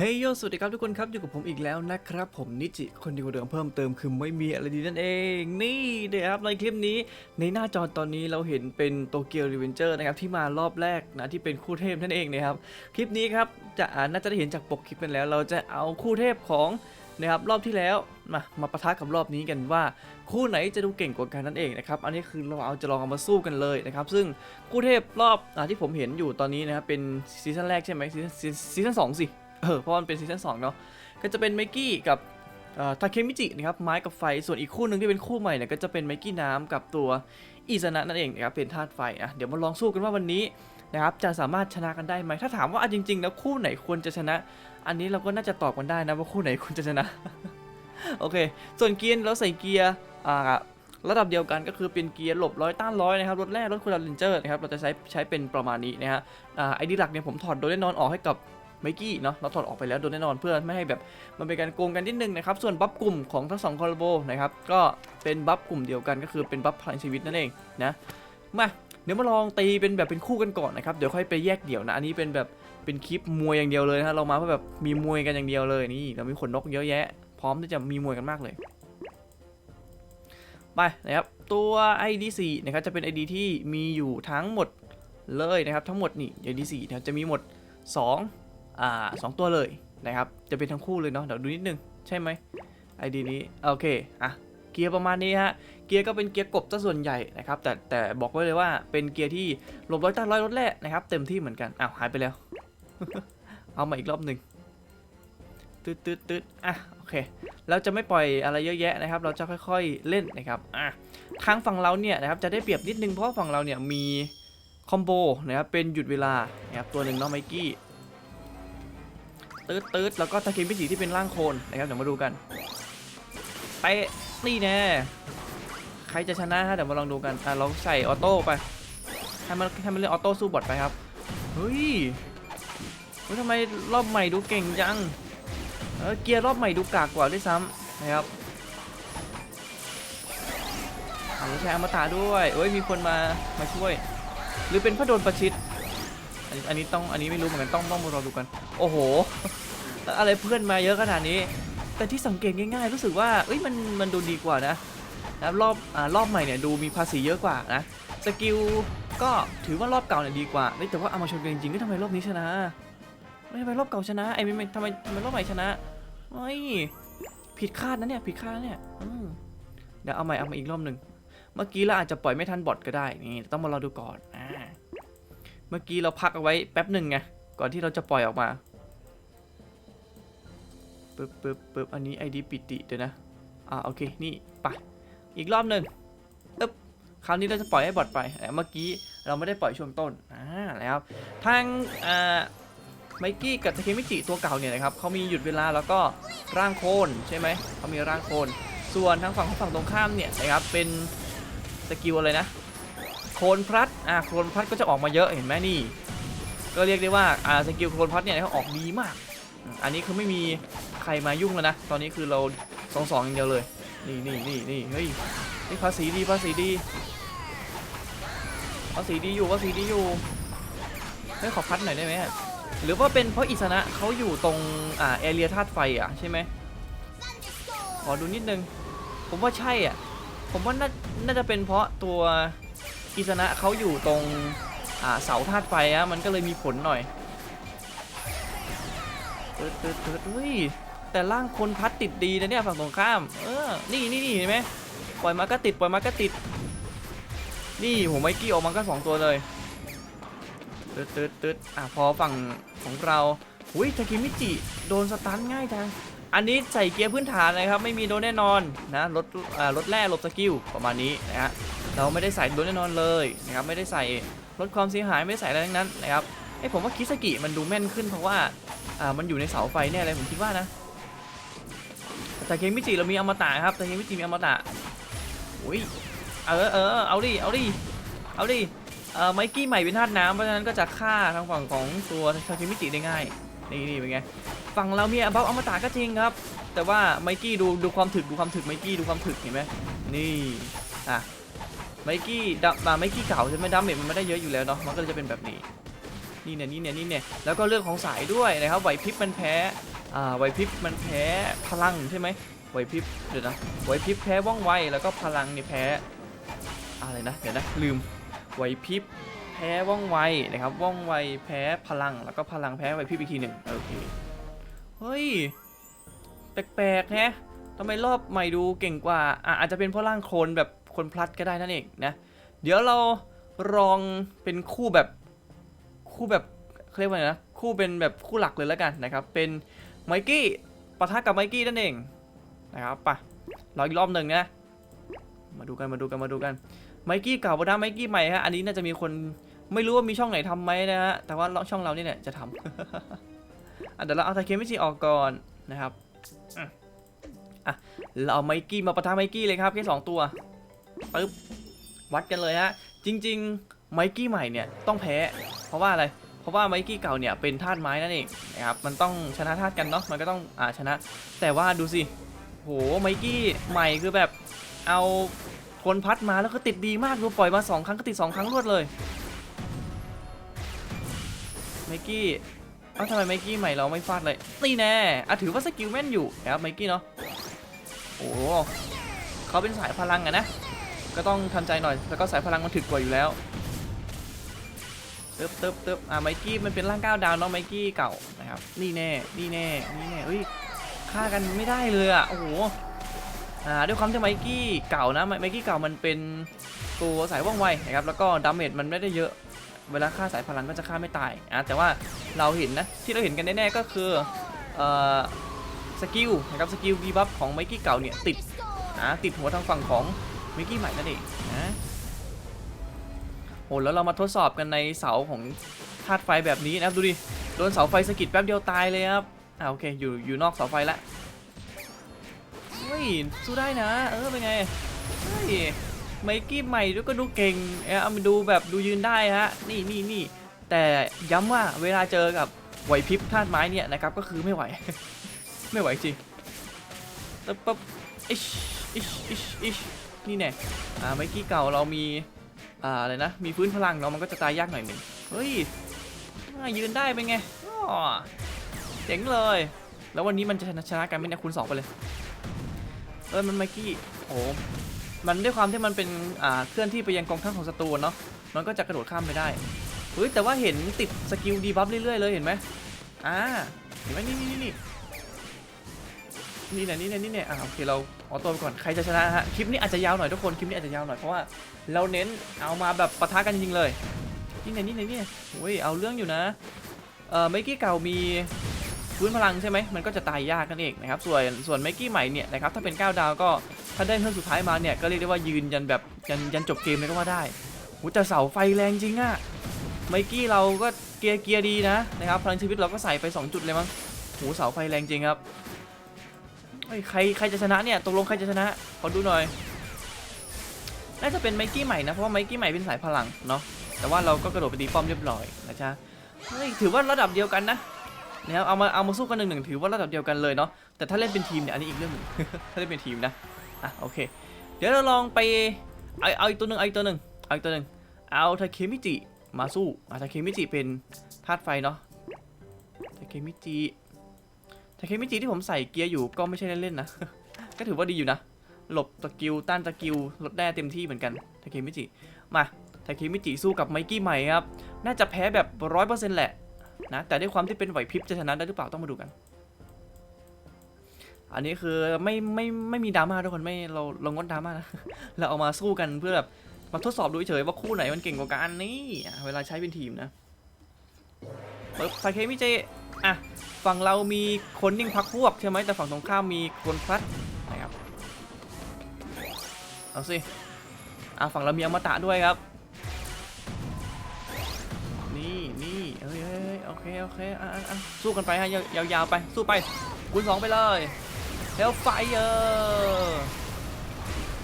เฮ้ยโยสวัสดีครับทุกคนครับอยู่กับผมอีกแล้วนะครับ ผมนิจิคนดีคนเดิมเพิ่มเติมคือไม่มีอะไรดีนั่นเอง นี่เดี๋ยวครับในคลิปนี้ในหน้าจอตอนนี้เราเห็นเป็นโตเกียวรีเวนเจอร์นะครับที่มารอบแรกนะที่เป็นคู่เทพนั่นเองนะครับคลิปนี้ครับจะอ่าน่าจะได้เห็นจากปกคลิปกันแล้ว เราจะเอาคู่เทพของนะครับรอบที่แล้วมามาปะทะกับรอบนี้กันว่า คู่ไหนจะดูเก่งกว่ากันนั่นเองนะครับอันนี้คือเราเอาจะลองเอามาสู้กันเลยนะครับซึ่งคู่เทพรอบอที่ผมเห็นอยู่ตอนนี้นะครับเป็นซีซั่นแรกใช่ไหมซีซั่นสองสิ เออเพราะมันเป็นซีซั่นสองเนาะก็จะเป็นไมกี้กับทาเคมิจินะครับไม้กับไฟส่วนอีกคู่หนึ่งที่เป็นคู่ใหม่เนี่ยก็จะเป็นไมกี้น้ำกับตัวอิซานะนั่นเองนะครับเป็นธาตุไฟอะเดี๋ยวมาลองสู้กันว่าวันนี้นะครับจะสามารถชนะกันได้ไหมถ้าถามว่าจริง ๆ แล้วคู่ไหนควรจะชนะ อันนี้เราก็น่าจะตอบกันได้นะว่าคู่ไหนควรจะชนะโอเค ส่วนเกียร์เราใส่เกียร์อ่าระดับเดียวกันก็คือเป็นเกียร์หลบร้อยต้านร้อยนะครับรถแรกรถคุณลันเจอร์นะครับเราจะใช้ใช้เป็นประมาณนี้นะฮะอ่าไอดีหลักเนี่ยผมถอดโดยแน่นอนออกให้กับ ไมกี้เนาะเราถอดออกไปแล้วโดยแน่นอนเพื่อไม่ให้แบบมันเป็นการโกงกันนิดนึงนะครับส่วนบัฟกลุ่มของทั้งสองคอร์โบนะครับก็เป็นบัฟกลุ่มเดียวกันก็คือเป็นบัฟพลังชีวิตนั่นเองนะมาเดี๋ยวมาลองตีเป็นแบบเป็นคู่กันก่อนนะครับเดี๋ยวค่อยไปแยกเดี่ยวนะอันนี้เป็นแบบเป็นคลิปมวยอย่างเดียวเลยนะฮะเรามาเพื่อแบบมีมวยกันอย่างเดียวเลยนี่เรามีขนนกเยอะแยะ พร้อมที่จะมีมวยกันมากเลยไปนะครับตัว ID4 นะครับจะเป็น ID ที่มีอยู่ทั้งหมดเลยนะครับทั้งหมดนี่ ID4 นะครับจะมีหมด 2 อ่าสองตัวเลยนะครับ จะเป็นทั้งคู่เลยเนาะเดี๋ยวดูนิดนึง ใช่ไหมไอดีนี้โอเคอะเกียร์ประมาณนี้ฮะเกียร์ก็เป็นเกียร์กบซะส่วนใหญ่นะครับ แต่แต่บอกไว้เลยว่าเป็นเกียร์ที่หลบร้อยต้านร้อยรถแรกนะครับ เต็มที่เหมือนกันอ้าวหายไปแล้ว เอามาอีกรอบหนึ่งตืดตืดตืดอะโอเคเราจะไม่ปล่อยอะไรเยอะแยะนะครับ เราจะค่อยๆเล่นนะครับอะทางฝั่งเราเนี่ยนะครับจะได้เปรียบนิดนึงเพราะฝั่งเราเนี่ยมีคอมโบนะครับเป็นหยุดเวลานะครับตัวหนึ่งเนาะไมกี้ ตืดตืดแล้วก็ตะเกียงพิจิที่เป็นร่างโคนนะครับเดี๋ยวมาดูกันไปนี่แน่ใครจะชนะฮะเดี๋ยวมาลองดูกันอะเราใส่ออโต้ไปให้มันให้มันเล่นออโต้สู้บอทไปครับเฮ้ยเฮ้ยทำไมรอบใหม่ดูเก่งจังเออเกียร์รอบใหม่ดูกากกว่าด้วยซ้ำนะครับอันนี้ใช้อมตะด้วยเอ้ยมีคนมามาช่วย หรือเป็นพระโดนประชิดอันนี้อันนี้ต้องอันนี้ไม่รู้เหมือนกันต้องต้องมารอดูกัน โอ้โห อะไรเพื่อนมาเยอะขนาดนี้ แต่ที่สังเกตง่ายๆ รู้สึกว่าเอ้ยมันมันดูดีกว่านะนะรอบอ่ารอบใหม่เนี่ยดูมีภาษีเยอะกว่านะสกิลก็ถือว่ารอบเก่าเนี่ยดีกว่าแต่ว่าเอามาชนกันจริงๆก็ทำไมรอบนี้ชนะไม่ทำไมรอบเก่าชนะไอ้ไม่ไม่ทำไมทำไมรอบใหม่ชนะเฮ้ยผิดคาดนะเนี่ยผิดคาดนะเนี่ยเดี๋ยวเอาใหม่เอามาอีกรอบหนึ่งเมื่อกี้เราอาจจะปล่อยไม่ทันบอทก็ได้นี่ต้องมารอดูก่อนอ่าเมื่อกี้เราพักเอาไว้แป๊บหนึ่งไงก่อนที่เราจะปล่อยออกมา ปึ๊บปึ๊บปึ๊บอันนี้ ID ปิติเดี๋ยวนะ อ่าโอเค นี่ไปอีกรอบหนึ่งปึ๊บคราวนี้เราจะปล่อยให้บอดไปแต่เมื่อกี้เราไม่ได้ปล่อยช่วงต้น อ่าแล้วครับ ทางอ่าไมกี้กับทาเคมิจิตัวเก่าเนี่ยนะครับเขามีหยุดเวลาแล้วก็ร่างโคลนใช่ไหม เขามีร่างโคลนส่วนทางฝั่งของฝั่งตรงข้ามเนี่ยนะครับเป็นสกิลอะไรนะ โคลนพลัด อ่าโคลนพลัดก็จะออกมาเยอะเห็นไหมนี่ ก็เรียกได้ว่าอ่าสกิลโคลนพลัดเนี่ยเขาออกดีมาก อันนี้คือไม่มี รมายุ่งแล้วนะ ตอนนี้คือเราสองสองอย่างเดียวเลย นี่นี่นี่นี่เฮ้ยภาษีดีภาษีดีภาษีดีอยู่ภาษีดีอยู่เฮ้ยขอพัดหน่อยได้ไหมหรือว่าเป็นเพราะอิสนะเขาอยู่ตรงอ่าแอเรียธาตุไฟอะใช่ไหมขอดูนิดนึง ผมว่าใช่อะ ผมว่าน่าน่าจะเป็นเพราะตัวอิสนะเขาอยู่ตรงอ่าเสาธาตุไฟอะมันก็เลยมีผลหน่อยเติร์ดเติร์ดเติร์ดเฮ้ย แต่ร่างคนพัดติดดีนะเนี่ยฝั่งตรงข้าม เออ นี่นี่นี่เห็นไหมปล่อยมาก็ติดปล่อยมาก็ติด นี่ผมไมกี้ออกมาก็สองตัวเลยติร์ดติร์ดติร์ดอะพอฝั่งของเราอุ้ยทากิมิจิโดนสตันง่ายจังอันนี้ใส่เกียร์พื้นฐานนะครับไม่มีโดนแน่นอนนะลดอ่าลดแร่ลบสกิลประมาณนี้นะฮะเราไม่ได้ใส่โดนแน่นอนเลยนะครับไม่ได้ใส่ลดความเสียหายไม่ได้ใส่อะไรทั้งนั้นนะครับไอยผมว่าคิสกิมันดูแม่นขึ้นเพราะว่าอ่ามันอยู่ในเสาไฟแน่เลยผมคิดว่านะ แต่เคมิจิเรามีอมตะครับแต่เคมิจิมีอมตะอุ้ยเออเออเอาดิเอาดิเอาดิเออไมกี้ใหม่เป็นธาตุน้ำเพราะฉะนั้นก็จะฆ่าทางฝั่งของตัวทาเคมิจิได้ง่ายนี่นี่เป็นไงฝั่งเรามีอบั้มอมตะก็จริงครับ แต่ว่าไมกี้ดูดูความถึกดูความถึกไมกี้ดูความถึกเห็นไหมนี่อะไมกี้ดับมาไมกี้เก่าใช่ไหมดัมเมจมันไม่ได้เยอะอยู่แล้วเนาะมันก็เลยจะเป็นแบบนี้ นี่เนี่ยนี่เนี่ยนี่เนี่ยแล้วก็เรื่องของสายด้วยนะครับไหวพริบมันแพ้อ่าไหวพริบมันแพ้พลังใช่ไหมไหวพริบเดี๋ยวนะไหวพริบแพ้ว่องไวแล้วก็พลังเนี่ยแพ้อะไรนะเดี๋ยวนะลืมไหวพริบแพ้ว่องไวนะครับว่องไวแพ้พลังแล้วก็พลังแพ้ไหวพริบอีกทีหนึ่งโอเคเฮ้ยแปลกๆแฮะทำไมรอบใหม่ดูเก่งกว่าอะอาจจะเป็นเพราะร่างโคลนแบบคนพลัดก็ได้นั่นเองนะเดี๋ยวเราลองเป็นคู่แบบ คู่แบบเขาเรียกว่าไงนะคู่เป็นแบบคู่หลักเลยแล้วกันนะครับ เป็นไมกี้ปะทะกับไมกี้นั่นเองนะครับปะรออีกรอบหนึ่งนะ มาดูกันมาดูกันมาดูกันไมกี้เก่าปะทะไมกี้ใหม่ฮะอันนี้น่าจะมีคนไม่รู้ว่ามีช่องไหนทำไหมนะฮะแต่ว่าช่องเรานี่เนี่ยจะทำอะเดี๋ยวเราเอาทาเคมิจิออกก่อนนะครับอะเราเอาไมกี้มาปะทะไมกี้เลยครับแค่สองตัวปึ๊บวัดกันเลยฮะจริง ๆ ไมกี้ใหม่เนี่ยต้องแพ้ เพราะว่าอะไร เพราะว่าไมกี้เก่าเนี่ยเป็นธาตุไม้นั่นเองนะครับ มันต้องชนะธาตุกันเนาะ มันก็ต้องอ่าชนะ แต่ว่าดูสิ โหไมกี้ใหม่คือแบบเอาคนพัดมาแล้วก็ติดดีมากดูปล่อยมาสองครั้งก็ติดสองครั้งรวดเลยไมกี้เอ้าทำไมไมกี้ใหม่เราไม่ฟาดเลย ตีแน่อะถือว่าสกิลแม่นอยู่นะครับไมกี้เนาะ โอ้เขาเป็นสายพลังอะนะ ก็ต้องทำใจหน่อย แล้วก็สายพลังมันถึกกว่าอยู่แล้ว ตึ๊บตึ๊บตึ๊บอะไมกี้มันเป็นร่างก้าวดาวเนาะไมกี้เก่านะครับนี่แน่นี่แน่นี่แน่เฮ้ยฆ่ากันไม่ได้เลยอะโอ้โหอ่าด้วยความที่ไมกี้เก่านะไมกี้เก่ามันเป็นตัวสายว่องไวนะครับแล้วก็ดาเมจมันไม่ได้เยอะเวลาฆ่าสายพลังก็จะฆ่าไม่ตายอะแต่ว่าเราเห็นนะที่เราเห็นกันแน่ๆก็คือเอ่อสกิลนะครับสกิลวีบัฟของไมกี้เก่าเนี่ยติดอ่าติดหัวทางฝั่งของไมกี้ใหม่นั่นเองนะ โหแล้วเรามาทดสอบกันในเสาของธาตุไฟแบบนี้นะครับดูดิโดนเสาไฟสะกิดแป๊บเดียวตายเลยครับอ่าโอเคอยู่อยู่นอกเสาไฟละเฮ้ยสู้ได้นะ เออเป็นไงเฮ้ยไมกี้ใหม่ด้วยก็ดูเก่งเออเอามาดูแบบดูยืนได้ฮะนี่นี่นี่แต่ย้ำว่าเวลาเจอกับไหวพริบธาตุไม้เนี่ยนะครับก็คือไม่ไหว ไม่ไหวจริงตึ๊บปั๊บอิชอิชอิชอิชนี่แน่อ่าไมกี้เก่าเรามี อ่าอะไรนะ มีฟื้นพลังเนาะมันก็จะตายยากหน่อยหนึ่งเฮ้ยยืนได้เป็นไงอ้อเจ๋งเลย แล้ววันนี้มันจะชนะชนะกันไหมเนี่ยคูณสองไปเลย เออมันไมกี้โอ้มันด้วยความที่มันเป็นอ่าเคลื่อนที่ไปยังกองทัพของศัตรูเนาะมันก็จะกระโดดข้ามไปได้เฮ้ยแต่ว่าเห็นติดสกิลดีบัฟเรื่อยๆเลยเห็นไหมอ่าเห็นไหมนี่นี่นี่ นี่นี่แหละนี่แหละนี่แหละอ่าโอเคเราออโต้ไปก่อนใครจะชนะฮะคลิปนี้อาจจะยาวหน่อยทุกคนคลิปนี้อาจจะยาวหน่อยเพราะว่าเราเน้นเอามาแบบปะทะกันจริงๆเลยนี่ไงนี่ไงนี่ไงโอ้ยเอาเรื่องอยู่นะเอ่อไมกี้เก่ามีพื้นพลังใช่ไหมมันก็จะตายยากนั่นเองนะครับส่วนส่วนไมกี้ใหม่เนี่ยนะครับถ้าเป็น9ดาวก็ถ้าได้เพิ่มสุดท้ายมาเนี่ยก็เรียกได้ว่ายืนยันแบบยันยันจบเกมเลยก็ว่าได้โหแต่เสาไฟแรงจริงอะไมกี้เราก็เกียร์เกียร์ดีนะนะครับพลังชีวิตเราก็ใส่ไป 2 จุดเลยมั้งโหเสาไฟแรงจริงครับ เฮ้ยใครใครจะชนะเนี่ยตกลงใครจะชนะขอดูหน่อย น่าจะเป็นไมกี้ใหม่นะเพราะว่าไมกี้ใหม่เป็นสายพลังเนาะแต่ว่าเราก็กระโดดไปดีป้อมเรียบร้อยนะจ๊ะเฮ้ยถือว่าระดับเดียวกันนะนะครับเอามาเอามาสู้กันหนึ่งหนึ่งถือว่าระดับเดียวกันเลยเนาะแต่ถ้าเล่นเป็นทีมเนี่ยอันนี้อีกเรื่องหนึ่งถ้าเล่นเป็นทีมนะอะโอเค เดี๋ยวเราลองไปเอาเอาอีกตัวหนึ่งเอาอีกตัวหนึ่งเอาอีกตัวหนึ่งเอาทาเคมิจิมาสู้อะทาเคมิจิเป็นธาตุไฟเนาะทาเคมิจิ ทาเคมิจิที่ผมใส่เกียร์อยู่ก็ไม่ใช่เล่นๆนะ ก็ถือว่าดีอยู่นะ หลบตะกิวต้านตะกิวลดแน่เต็มที่เหมือนกันทาเคมิจิ มาทาเคมิจิสู้กับไมกี้ใหม่ครับ น่าจะแพ้แบบร้อยเปอร์เซ็นต์แหละนะ แต่ด้วยความที่เป็นไหวพริบจะชนะได้หรือเปล่าต้องมาดูกัน อันนี้คือไม่ไม่ไม่มีดราม่าทุกคนไม่เราเรางดดราม่านะ เราเอามาสู้กันเพื่อแบบมาทดสอบดูเฉยๆว่าคู่ไหนมันเก่งกว่ากันนี่ เวลาใช้เป็นทีมนะปึ๊บทาเคมิจิ อะฝั่งเรามีคนนิ่งพักพวกใช่ไหมแต่ฝั่งตรงข้ามมีคนพลัดนะครับเอาสิอะฝั่งเรามีอมตะด้วยครับ นี่นี่เฮ้ยเฮ้ยโอเคโอเคอะอะอะสู้กันไปฮะยาวยาวๆไปสู้ไปคูณสองไปเลยเฮลไฟเออร์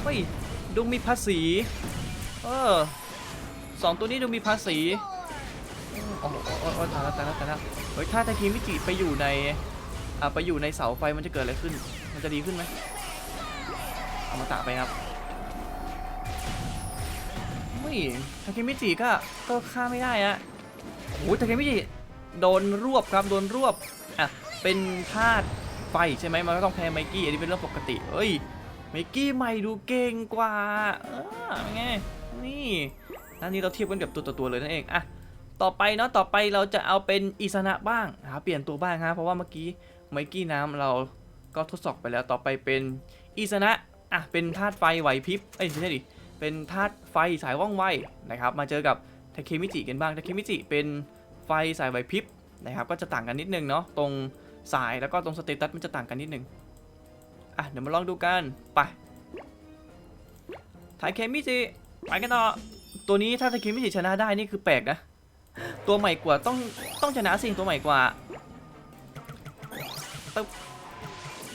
เฮ้ยดูมีภาษีเออสองตัวนี้ดูมีภาษีอ้โหโอ้โหโอ้โหตายแล้วตายแล้วตายแล้ว เฮ้ยถ้าตะคีมิจิไปอยู่ในอะไปอยู่ในเสาไฟมันจะเกิดอะไรขึ้น มันจะดีขึ้นไหมเอามาตะไปครับเฮ้ยทาเคมิจิก็ก็ฆ่าไม่ได้อะโอ้ยทาเคมิจิโดนรวบครับโดนรวบอะเป็นธาตุไฟใช่ไหมมันก็ต้องแพ้ไมกี้อันนี้เป็นเรื่องปกติเอ้ยไมกี้ใหม่ดูเก่งกว่าเออเป็นไงนี่นั่นนี่เราเทียบกันกับตัวต่อตัวเลยนั่นเองอะ ต่อไปเนาะต่อไปเราจะเอาเป็นอิสนะบ้างหาเปลี่ยนตัวบ้างฮะเพราะว่าเมื่อกี้ไมกี้น้ำเราก็ทดสอบไปแล้วต่อไปเป็นอิสนะอะเป็นธาตุไฟไหวพริบเอ้ยไม่ใช่ดิเป็นธาตุไฟสายว่องไวนะครับมาเจอกับทาเคมิจิกันบ้างทาเคมิจิเป็นไฟสายไหวพริบนะครับก็จะต่างกันนิดนึงเนาะตรงสายแล้วก็ตรงสเตตัสมันจะต่างกันนิดนึงอะเดี๋ยวมาลองดูกันไปทาเคมิจิไปกันต่อตัวนี้ถ้าทาเคมิจิชนะได้นี่คือแปลกนะ ตัวใหม่กว่าต้องต้องชนะสิ่งตัวใหม่กว่า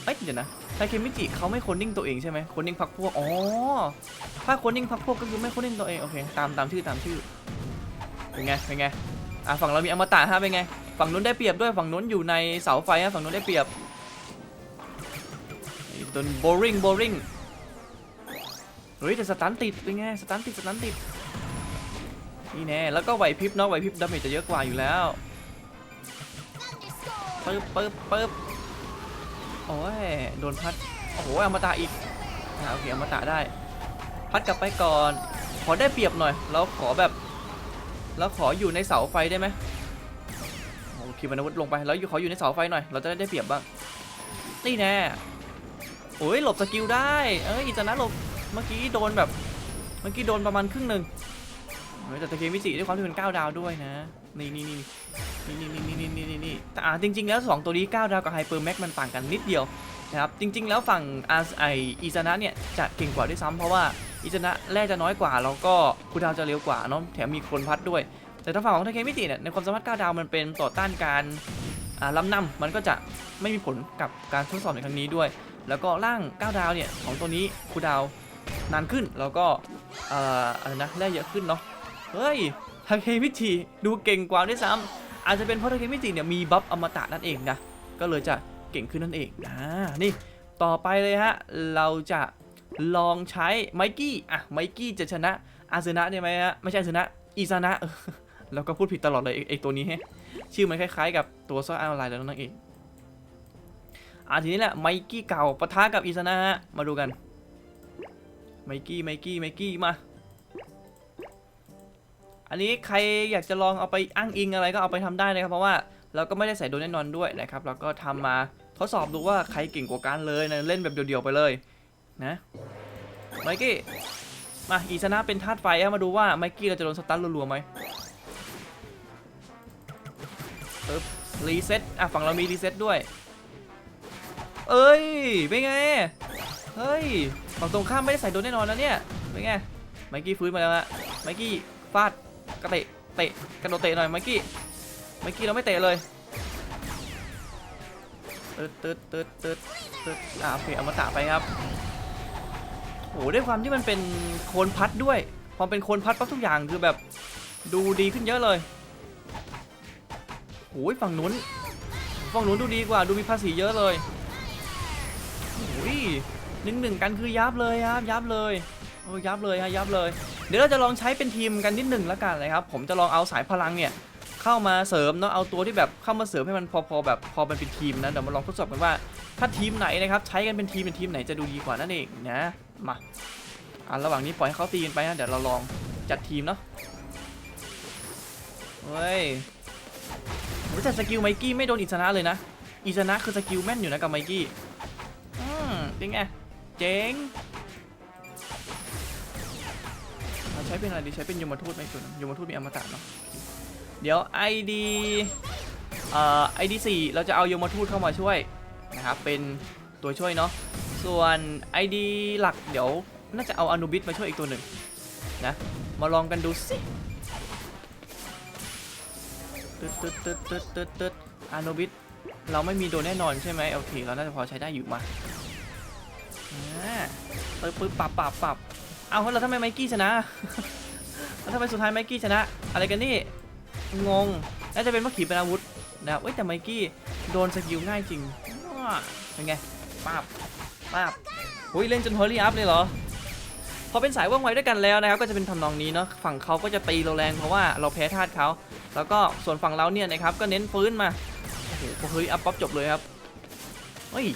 เอ้ยเดี๋ยวนะไทเคมิจิเขาไม่คนนิ่งตัวเองใช่ไหมคนนิ่งพักพวก อ๋อ ถ้าคนนิ่งพักพวกก็คือไม่คนนิ่งตัวเอง โอเค ตามตามชื่อตามชื่อ เป็นไง เป็นไง อะฝั่งเรามีอมตะฮะ เป็นไง ฝั่งนู้นได้เปรียบด้วยฝั่งนู้นอยู่ในเสาไฟฮะฝั่งนู้นได้เปรียบไอ้ตัวโบริงโบริงเฮ้ยแต่สตันติดเป็นไง สตันติดสตันติด นี่แน่แล้วก็ไหวพริบเนาะไหวพริบดาเมจจะเยอะกว่าอยู่แล้วปึ๊บปึ๊บปึ๊บโอ้ยโดนพัดโอ้โหอมตะอีกอ่าโอเคอมตะได้ พัดกลับไปก่อน ขอได้เปรียบหน่อยเราขอแบบเราขออยู่ในเสาไฟได้ไหมโอ้คีบรรวุธลงไปแล้วอยู่ขออยู่ในเสาไฟหน่อยเราจะได้เปรียบบ้างนี่แน่โอ้ยหลบสกิลได้เอ้ยอิจนะหลบเมื่อกี้โดนแบบเมื่อกี้โดนประมาณครึ่งหนึ่ง แต่ตะเกียงมิจิด้วยความที่เป็น9ดาวด้วยนะนี่นี่นี่นี่นี่นี่นี่นี่นี่นี่แต่อ่าจริง ๆ แล้ว 2 ตัวนี้ 9 ดาวกับไฮเปอร์แม็กมันต่างกันนิดเดียวนะครับจริง ๆ แล้วฝั่งอาไออิซานะเนี่ยจะเก่งกว่าด้วยซ้ำเพราะว่าอิซานะแร่จะน้อยกว่าแล้วก็คูดาวจะเร็วกว่าเนาะแถมมีคนพัดด้วย แต่ถ้าฝั่งของตะเกียงมิจิเนี่ยในความสามารถ 9 ดาวมันเป็นต่อต้านการล้ำนำมันก็จะไม่มีผลกับการทดสอบในครั้งนี้ด้วย แล้วก็ร่าง 9 ดาวเนี่ยของตัวนี้คูดาวนานขึ้นแล้วก็อะไรนะแร่เยอะขึ้นเนาะ เฮ้ยทาเคมิจิดูเก่งกว่าด้วยซ้ำอาจจะเป็นเพราะทาเคมิจิเนี่ยมีบัฟอมตะนั่นเองนะ ก็เลยจะเก่งขึ้นนั่นเองนะนี่ต่อไปเลยฮะ เราจะลองใช้ไมกี้ อะ ไมกี้จะชนะอาซึนะได้ไหมฮะ ไม่ใช่อาซึนะ อีซานะเราก็พูดผิดตลอดเลยไอ้ไอตัวนี้ฮะ ชื่อมันคล้ายๆ กับตัวซอสออนไลน์แล้วนั่นเองอะทีนี้แหละไมกี้เก่าปะทะกับอีซานะฮะ มาดูกัน ไมกี้ ไมกี้ ไมกี้ มา อันนี้ใครอยากจะลองเอาไปอ้างอิงอะไรก็เอาไปทำได้นะครับเพราะว่าเราก็ไม่ได้ใส่โดนแน่นอนด้วยนะครับเราก็ทำมาทดสอบดูว่าใครเก่งกว่ากันเลยนะเล่นแบบเดียวๆไปเลยนะไมกี้มาอีซานะเป็นธาตุไฟมาดูว่าไมกี้เราจะโดนสตันรัวๆไหมปึ๊บรีเซ็ตอะฝั่งเรามีรีเซ็ตด้วย เอ้ยเป็นไงเฮ้ยฝั่งตรงข้ามไม่ได้ใส่โดนแน่นอนนะเนี่ยเป็นไงไมกี้ฟื้นมาแล้วฮะไมกี้ฟาด กระเตะเตะกระโดดเตะหน่อยไมกี้ไมกี้เราไม่เตะเลยตึ๊ดตึ๊ดตึ๊ดตึ๊ดตึ๊ดอ่าโอเคอมตะไปครับโอ้ด้วยความที่มันเป็นโคนพัดด้วยพอเป็นโคนพัดปั๊บทุกอย่างคือแบบดูดีขึ้นเยอะเลยโอ้ยฝั่งนู้นฝั่งนู้นดูดีกว่าดูมีภาษีเยอะเลยโอ้ยหนึ่งหนึ่งกันคือยับเลยครับยับเลย โอ้ยับเลยฮะยับเลย เดี๋ยวเราจะลองใช้เป็นทีมกันนิดหนึ่งแล้วกันนะครับ ผมจะลองเอาสายพลังเนี่ยเข้ามาเสริมเนาะเอาตัวที่แบบเข้ามาเสริมให้มันพอๆแบบพอมันเป็นทีมนะเดี๋ยวมาลองทดสอบกันว่า ถ้าทีมไหนนะครับใช้กันเป็นทีมเป็นทีมไหนจะดูดีกว่านั่นเองนะมาอะระหว่างนี้ปล่อยให้เขาตีกันไปนะเดี๋ยวเราลองจัดทีมเนาะเฮ้ยโหแต่สกิลไมกี้ไม่โดนอิสนะเลยนะอิสนะคือสกิลแม่นอยู่นะกับไมกี้อืมเป็นไงเจ๋ง ช้เป็นอะไรดีใช้เป็นยมทูตไหมคุณยมทูตมีอมตะเนาะเดี๋ยว ID เอ่อ ID 4เราจะเอายมทูตเข้ามาช่วยนะครับเป็นตัวช่วยเนาะส่วน ID หลักเดี๋ยวน่าจะเอาอนุบิสมาช่วยอีกตัวหนึ่งนะมาลองกันดูสิตึ๊ดตึ๊ดตึ๊ดตึ๊ดตึ๊ดตึ๊ดอนุบิสเราไม่มีโดนแน่นอนใช่ไหมโอเคเราน่าจะพอใช้ได้อยู่มาอ่าปึ๊บปึ๊บปรับปรับปรับ เอาแล้วทำไมไมกี้ชนะ แล้วทำไมสุดท้ายไมกี้ชนะ อะไรกันนี่ งง น่าจะเป็นเพราะขี่เป็นอาวุธนะครับเอ้ยแต่ไมกี้โดนสกิลง่ายจริงเป็นไงป้าบป้าบอุ้ยเล่นจนฮอลลี่อัพเลยเหรอ พอเป็นสายว่องไวด้วยกันแล้วนะครับ ก็จะเป็นทำนองนี้เนาะ ฝั่งเขาก็จะตีเราแรงเพราะว่าเราแพ้ธาตุเขา แล้วก็ส่วนฝั่งเราเนี่ยนะครับก็เน้นฟื้นมา โอ้โหเฮ้ยอัพป๊อปจบเลยครับ เฮ้ย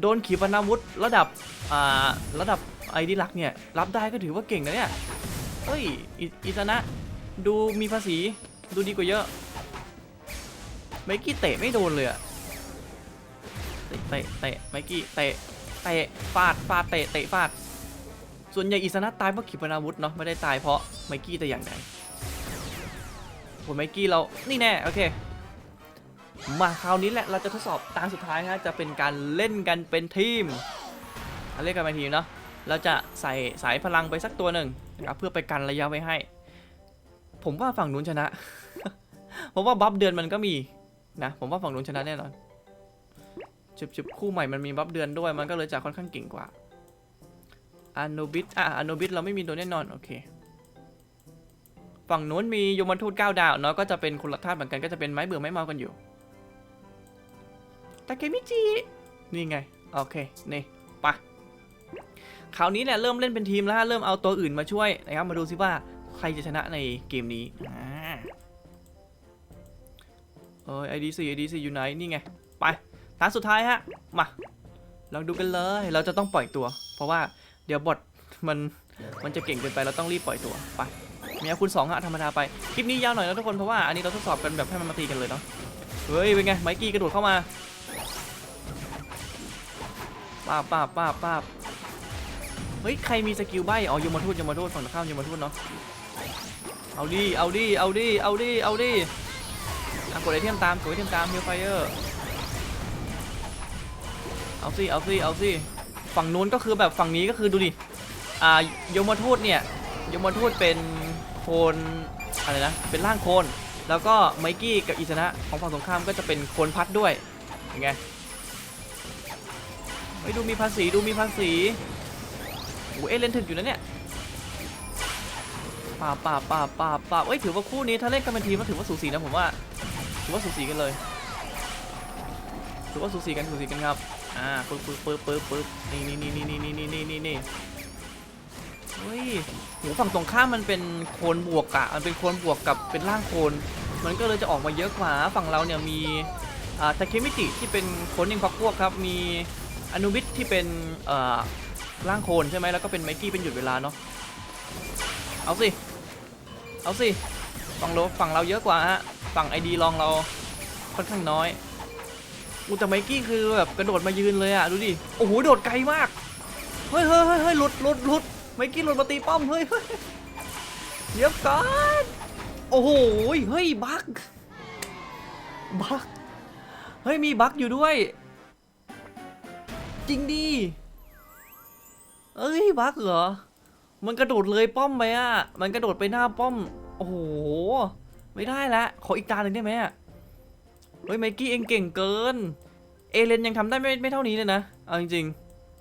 โดนขีปนาวุธระดับ อ่า ระดับ ไอดีลักเนี่ยรับได้ก็ถือว่าเก่งนะเนี่ยเฮ้ยอิอิซานะ ดูมีภาษีดูดีกว่าเยอะไมกี้เตะไม่โดนเลยอะเตะเตะเตะไมกี้เตะเตะฟาดฟาดเตะเตะฟาด ส่วนใหญ่อิสนะตายเพราะขีปนาวุธเนาะไม่ได้ตายเพราะไมกี้แต่อย่างใดโหไมกี้เรานี่แน่โอเคมาคราวนี้แหละเราจะทดสอบตาสุดท้ายฮะจะเป็นการเล่นกันเป็นทีมเล่นกันเป็นทีมเนาะ เราจะใส่สายพลังไปสักตัวหนึ่งนะครับเพื่อไปกันระยะไว้ให้ ผมว่าฝั่งนู้นชนะ ผมว่าบัฟเดือนมันก็มีนะผมว่าฝั่งนู้นชนะแน่นอนชุบๆคู่ใหม่มันมีบัฟเดือนด้วยมันก็เลยจะค่อนข้างเก่งกว่าอโนบิสอะอโนบิสเราไม่มีโดนแน่นอนโอเคฝั่งนู้นมียมทูต9ดาวเนาะก็จะเป็นคนละธาตุเหมือนกันก็จะเป็นไม้เบื่อไม้เมากันอยู่ตาเกมิจินี่ไง โอเค นี่ คราวนี้เนี่ยเริ่มเล่นเป็นทีมแล้วฮะเริ่มเอาตัวอื่นมาช่วยนะครับมาดูซิว่าใครจะชนะในเกมนี้อ่าเออไอดีซีไอดีซีอยู่ไหนนี่ไงไปทางสุดท้ายฮะมาลองดูกันเลยเราจะต้องปล่อยตัว เพราะว่าเดี๋ยวบอทมันมันจะเก่งเกินไปเราต้องรีบปล่อยตัวไปมีอาคุณสองฮะธรรมดาไปคลิปนี้ยาวหน่อยนะทุกคนเพราะว่าอันนี้เราทดสอบกันแบบให้มันมาตีกันเลยเนาะเฮ้ยเป็นไงไมกี้กระโดดเข้ามาป้าบป้าบป้าบป้าบ เฮ้ย ใครมีสกิลใบอ๋อยมทูตยมทูตฝั่งตรงข้ามยมทูตเนาะ เอาดิ เอาดิ เอาดิ เอาดิ เอาดิอะกดไอเทมตาม กดไอเทมตามฮิลไฟเออร์ เอาสิ เอาสิ เอาสิ ฝั่งนู้นก็คือแบบฝั่งนี้ก็คือดูดิ อ่ายมทูตเนี่ยยมทูตเป็นโคนอะไรนะ เป็นร่างโคน แล้วก็ไมกี้กับอิสนะของฝั่งสงครามก็จะเป็นโคนพัดด้วยยังไงไปดูมีภาษีดูมีภาษี โอ้เอเลนถึกอยู่นะเนี่ยป่าป่าป่าป่าป่าเอ้ยถือว่าคู่นี้ถ้าเล่นกันเป็นทีมก็ถือว่าสูสีนะผมว่า ถือว่าสูสีกันเลย ถือว่าสูสีกันสูสีกันครับ อ่าปึ๊บปึ๊บปึ๊บปึ๊บปึ๊บนี่นี่นี่นี่นี่นี่นี่นี่นี่เฮ้ยโหฝั่งตรงข้ามมันเป็นโคนบวกอะมันเป็นโคนบวกกับเป็นร่างโคน มันก็เลยจะออกมาเยอะกว่า ฝั่งเราเนี่ยมี อ่าทาเคมิจิที่เป็นโคนยิงพักพวกครับ มีอนุบิทที่เป็น เอ่อ ร่างโคนใช่ไหมแล้วก็เป็นไมกี้เป็นหยุดเวลาเนาะเอาสิ เอาสิฝั่งเราฝั่งเราเยอะกว่าฮะฝั่งไอดีลองเราค่อนข้างน้อยอูแต่ไมกี้คือแบบกระโดดมายืนเลยอะดูดิโอ้โหโดดไกลมากเฮ้ยเฮ้ยเฮ้ยเฮ้ยหลุดหลุดหลุดไมกี้หลุดมาตีป้อมเฮ้ยเฮ้ยเดี๋ยวก่อนโอ้โหเฮ้ยบักบักเฮ้ยมีบักอยู่ด้วย จริงดิ เอ้ยบั๊กเหรอ มันกระโดดเลยป้อมไปอะ มันกระโดดไปหน้าป้อม โอ้โห ไม่ได้ละ ขออีกตาหนึ่งได้ไหมเฮ้ยไมกี้เองเก่งเกิน เอเลนยังทำได้ไม่ไม่เท่านี้เลยนะ เอาจริง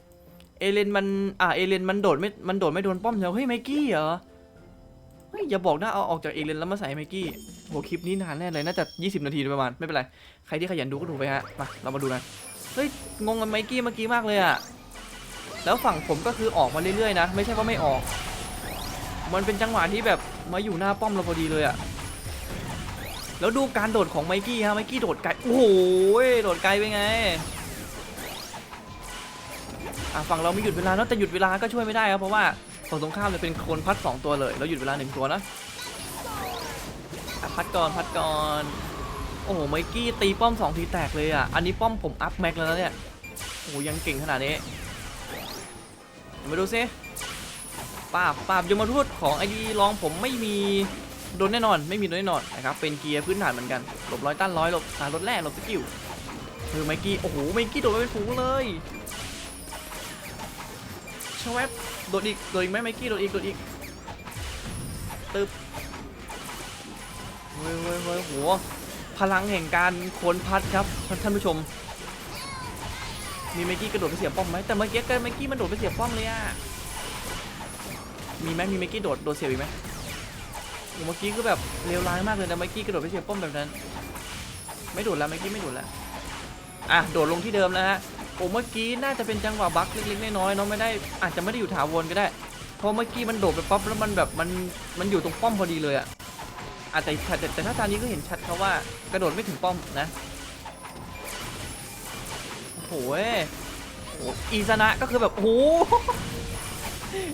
ๆ เอเลนมัน อ่าเอเลนมันโดดไม่ มันโดดไม่โดนป้อมเดียวเฮ้ยไมกี้เหรอ เฮ้ยอย่าบอกนะเอาออกจากเอเลนแล้วมาใส่ไมกี้โหคลิปนี้นานแน่เลยน่าจะ 20 นาทีประมาณ ไม่เป็นไร ใครที่ขยันดูก็ดูไปฮะ มาเรามาดูกันเฮ้ยงงกับไมกี้เมื่อกี้มากเลยอะ แล้วฝั่งผมก็คือออกมาเรื่อยๆนะ ไม่ใช่ว่าไม่ออก มันเป็นจังหวะที่แบบมาอยู่หน้าป้อมเราพอดีเลยอะแล้วดูการโดดของไมกี้ฮะไมกี้โดดไกล โอ้โหโดดไกลไปไงอะฝั่งเราไม่หยุดเวลาเนอะแต่หยุดเวลาก็ช่วยไม่ได้ครับเพราะว่าฝั่งตรงข้ามเนี่ยเป็นโคนพัด 2 ตัวเลยแล้วหยุดเวลาหนึ่งตัวนะอะพัดก่อนพัดก่อนโอ้โหไมกี้ตีป้อม2ทีแตกเลยอะอันนี้ป้อมผมอัพแม็กแล้วนะเนี่ยโอ้ยังเก่งขนาดนี้ มาดูซิป้าบป้าบยมทูตของไอดีลองผมไม่มีโดนแน่นอน ไม่มีโดนแน่นอนนะครับเป็นเกียร์พื้นฐานเหมือนกันหลบร้อยต้านร้อยหลบหารถแรกหลบสกิลคือไมกี้โอ้โหไมกี้โดดไปเป็นฝูงเลยชวบโดดอีกโดดอีกไหมไมกี้โดดอีกโดดอีกตึบเฮ้ยเฮ้ยเฮ้ยโหพลังแห่งการโคนพัดครับท่านผู้ชม มีไมกี้กระโดดไปเสียบป้อมไหมแต่เมื่อกี้ก็ไมกี้มันโดดไปเสียบป้อมเลยอะมีไหมมีไมกี้โดดโดดเสียบอีกไหมเมื่อกี้คือแบบเลวร้ายมากเลยนะเมื่อกี้กระโดดไปเสียบป้อมแบบนั้น ไม่โดดแล้วเมื่อกี้ไม่โดดแล้วอะโดดลงที่เดิมแล้วฮะโอ้เมื่อกี้น่าจะเป็นจังหวะบั๊กเล็กๆน้อยๆเนาะไม่ได้อาจจะไม่ได้อยู่ถาวรก็ได้พอเมื่อกี้มันโดดไปปั๊บแล้วมันแบบมันมันอยู่ตรงป้อมพอดีเลยอะอะแต่แต่แต่แต่ถ้าตอนนี้ก็เห็นชัดเขาว่ากระโดดไม่ถึงป้อมนะ โหเว้ยอีซนะก็คือแบบโอ้โห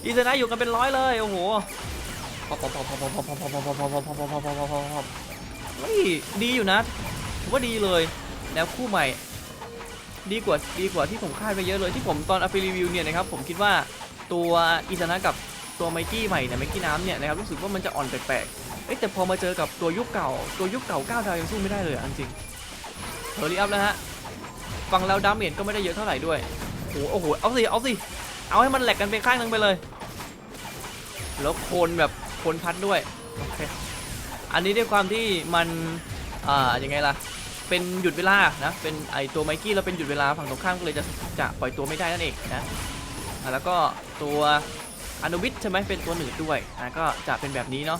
อีซนะอยู่กันเป็นร้อยเลยโอ้โหพอพอพอพอพอพอพอพอพอพอพอพอพอพอพอพอพอพอเฮ้ยดีอยู่นะถือว่าดีเลยแนวคู่ใหม่ ดีกว่าดีกว่าที่ผมคาดไปเยอะเลยที่ผมตอนอาไปรีวิวเนี่ยนะครับผมคิดว่าตัวอีซนะกับตัวไมกี้ใหม่เนี่ยไมกี้น้ำเนี่ยนะครับรู้สึกว่ามันจะอ่อนแปลกๆเอ้ยแต่พอมาเจอกับตัวยุคเก่า ตัวยุคเก่า9ดาวยังสู้ไม่ได้เลยจริงเฮอร์รี่อัพแล้วฮะ ฟังแล้วดาเมจก็ไม่ได้เยอะเท่าไหร่ด้วยโอ้โหโอ้โหเอาสิเอาสิเอาให้มันแหลกกันไปข้างนึงไปเลย แล้วโคนแบบโคนพัดด้วยโอเคอันนี้ด้วยความที่มันอ่ายังไงล่ะเป็นหยุดเวลานะเป็นไอตัวไมกี้เราเป็นหยุดเวลาฝั่งตรงข้ามก็เลยจะจะปล่อยตัวไม่ได้นั่นเองนะแล้วก็ตัวอนุวิทใช่ไหมเป็นตัวหนึ่งด้วยอะก็จะเป็นแบบนี้เนาะ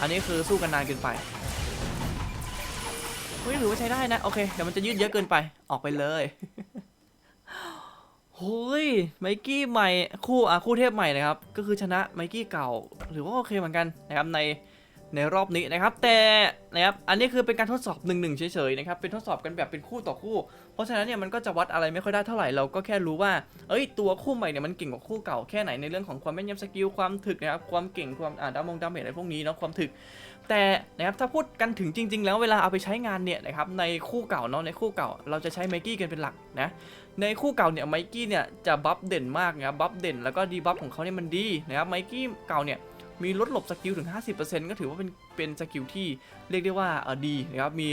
อันนี้คือสู้กันนานเกินไป เฮ้ยหรือว่าใช้ได้นะ โอเคเดี๋ยวมันจะยืดเยอะเกินไปออกไปเลยโฮ้ยไมกี้ใหม่คู่อะคู่เทพใหม่นะครับ ก็คือชนะไมกี้เก่า หรือว่าโอเคเหมือนกันนะครับในในรอบนี้นะครับ แต่นะครับอันนี้คือเป็นการทดสอบหนึ่งหนึ่งเฉยๆนะครับเป็นทดสอบกันแบบเป็นคู่ต่อคู่ เพราะฉะนั้นเนี่ยมันก็จะวัดอะไรไม่ค่อยได้เท่าไหร่เราก็แค่รู้ว่าเอ้ยตัวคู่ใหม่เนี่ยมันเก่งกว่าคู่เก่าแค่ไหนในเรื่องของความแม่นยำสกิลความถึกนะครับความเก่งความอ่าดามงดาเมจอะไรพวกนี้เนาะความถึก แต่นะครับถ้าพูดกันถึงจริง ๆ แล้วเวลาเอาไปใช้งานเนี่ยนะครับในคู่เก่าเนาะในคู่เก่า เราจะใช้ไมกี้กันเป็นหลักนะในคู่เก่าเนี่ยไมกี้เนี่ยจะบัฟเด่นมากนะครับบัฟเด่นแล้วก็ดีบัฟของเขาเนี่ยมันดีนะครับไมกี้เก่าเนี่ยมีลดหลบสกิลถึง 50%ก็ถือว่าเป็นเป็นสกิลที่เรียกได้ว่าเออดีนะครับมี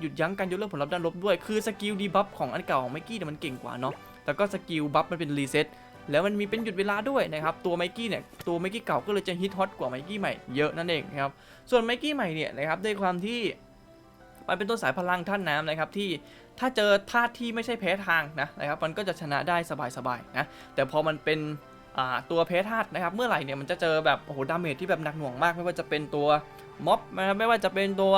หยุดยั้งการยกเลิกผลลัพธ์ด้านลบด้วย คือสกิลดีบัฟของอันเก่าของไมกี้เนี่ยมันเก่งกว่าเนาะแล้วก็สกิลบัฟมันเป็นรีเซ็ต แล้วมันมีเป็นหยุดเวลาด้วยนะครับตัวไมกี้เนี่ยตัวไมกี้เก่าก็เลยจะฮิตฮอตกว่าไมกี้ใหม่เยอะนั่นเองนะครับส่วนไมกี้ใหม่เนี่ยนะครับด้วยความที่มันเป็นต้นสายพลังท่านน้ำนะครับที่ถ้าเจอธาตุที่ไม่ใช่แพ้ทางนะนะครับมันก็จะชนะได้สบายๆนะแต่พอมันเป็นตัวเพทาดนะครับเมื่อไหร่เนี่ยมันจะเจอแบบโอ้โหดาเมจที่แบบหนักหน่วงมาก ไม่ว่าจะเป็นตัวม็อบนะครับไม่ว่าจะเป็นตัว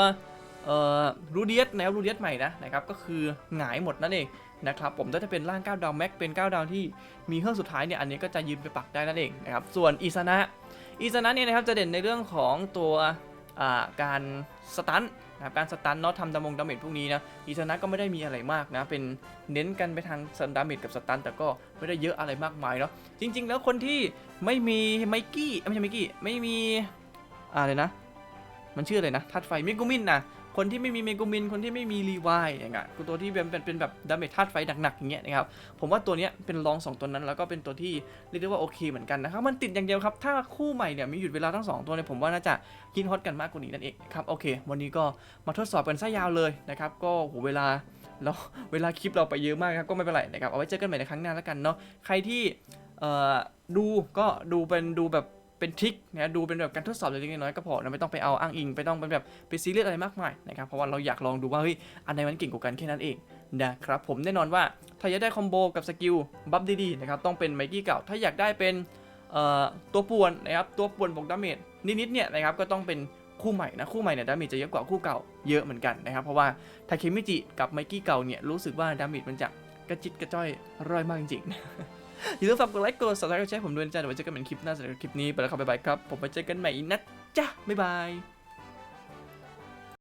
รูเดียสแนวรูเดียสใหม่นะนะครับก็คือหงายหมดนั่นเองนะครับผมถ้าจะเป็นร่าง9ดาวแม็กเป็น9ดาวที่มีเครื่องสุดท้ายเนี่ยอันนี้ก็จะยืนไปปักได้นั่นเองนะครับส่วนอีซานะอีซานะเนี่ยนะครับจะเด่นในเรื่องของตัวการสตันนะครับการสตันเนาะทำดามงดาเมจพวกนี้นะอีซานะก็ไม่ได้มีอะไรมากนะเป็นเน้นกันไปทางสันดาเมจกับสตันแต่ก็ไม่ได้เยอะอะไรมากมายเนาะจริง ๆ แล้วคนที่ไม่มีไมกี้ไม่ใช่ไมกี้ไม่มีอะไรนะมันชื่ออะไรนะทัดไฟเมกูมินนะ คนที่ไม่มีเมกูมิน คนที่ไม่มีรีวายอย่างเงี้ยคือตัวที่เป็นเป็นปนแบบดาเมจธาตุไฟหนักๆอย่างเงี้ยนะครับ ผมว่าตัวเนี้ยเป็นรองสองตัวนั้นแล้วก็เป็นตัวที่เรียกได้ว่าโอเคเหมือนกันนะครับ มันติดอย่างเดียวครับ ถ้าคู่ใหม่เนี่ยมีหยุดเวลาทั้งสองตัวเนี่ยผมว่าน่าจะกินฮอตกันมากกว่านี้นั่นเองครับ โอเค วันนี้ก็มาทดสอบกันซะยาวเลยนะครับ ก็โหเวลาแล้วเวลาคลิปเราไปเยอะมากครับ ก็ไม่เป็นไรนะครับ เอาไว้เจอกันใหม่ในครั้งหน้าแล้วกันเนาะ ใครที่ดูก็ดูเป็นดูแบบ เป็นทริคนะดูเป็นแบบการทดสอบเล็กๆน้อยๆก็พอนะไม่ต้องไปเอาอ้างอิงไม่ต้องเป็นแบบไปซีเรียสอะไรมากมายนะครับเพราะว่าเราอยากลองดูว่าเฮ้ยอันไหนมันเก่งกว่ากันแค่นั้นเองนะครับผมแน่นอนว่าถ้าอยากได้คอมโบกับสกิลบัฟดีๆนะครับต้องเป็นไมกี้เก่าถ้าอยากได้เป็นเอ่อตัวป่วนนะครับตัวป่วนบวกดาเมจนิดๆเนี่ยนะครับก็ต้องเป็นคู่ใหม่นะคู่ใหม่เนี่ยดาเมจจะเยอะกว่าคู่เก่าเยอะเหมือนกันนะครับเพราะว่าทาเคมิจิกับไมกี้เก่าเนี่ยรู้สึกว่าดาเมจมันจะกระจิตกระจ้อยร่อยมากจริงๆ อย่าลืมฝากกดไลค์กด subscribe กดแชร์ผมด้วยนะจ๊ะเดี๋ยวไว้เจอกันใหม่คลิปหน้าสำหรับคลิปนี้ไปแล้วครับบ๊ายบายครับผมไปเจอกันใหม่นะจ๊ะบ๊ายบาย